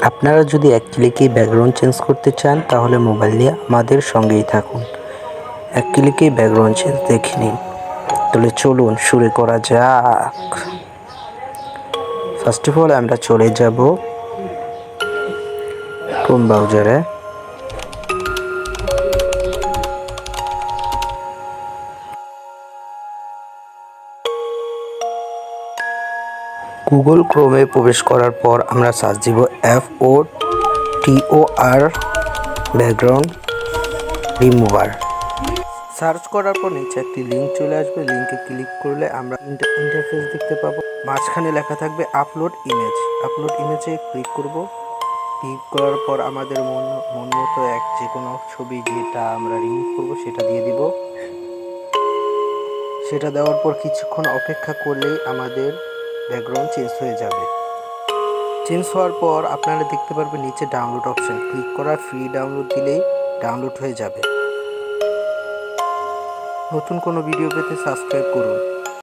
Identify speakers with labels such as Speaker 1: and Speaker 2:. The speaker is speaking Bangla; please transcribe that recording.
Speaker 1: আপনারা যদি এক ক্লিকেই ব্যাকগ্রাউন্ড চেঞ্জ করতে চান, তাহলে মোবাইল নিয়ে আমাদের সঙ্গেই থাকুন। এক ক্লিকেই ব্যাকগ্রাউন্ড চেঞ্জ দেখে নিন। তাহলে চলুন, শুরু করা যাক। ফার্স্ট অফ অল আমরা চলে যাব কোন ব্রাউজারে গুগল ক্রোমে প্রবেশ করার পর আমরা সার্চ দিব F O T O R background remover search করার পর নিচে একটি লিঙ্ক চলে আসবে। লিঙ্কে ক্লিক করলে আমরা ইন্টারফেস দেখতে পাবো। মাঝখানে লেখা থাকবে আপলোড ইমেজ আপলোড ইমেজে ক্লিক করব। ক্লিক করার পর আমাদের মন মন মতো এক যে কোনো ছবি যেটা আমরা রিমুভ করব, সেটা দিয়ে দিব। সেটা দেওয়ার পর কিছুক্ষণ অপেক্ষা করলেই আমাদের ব্যাকগ্রাউন্ড চেঞ্জ হয়ে যাবে। চেঞ্জ হওয়ার পর আপনারা দেখতে পারবেন নিচে ডাউনলোড অপশন ক্লিক করা ফ্রি ডাউনলোড দিলেই ডাউনলোড হয়ে যাবে। নতুন কোনো ভিডিও পেতে সাবস্ক্রাইব করুন।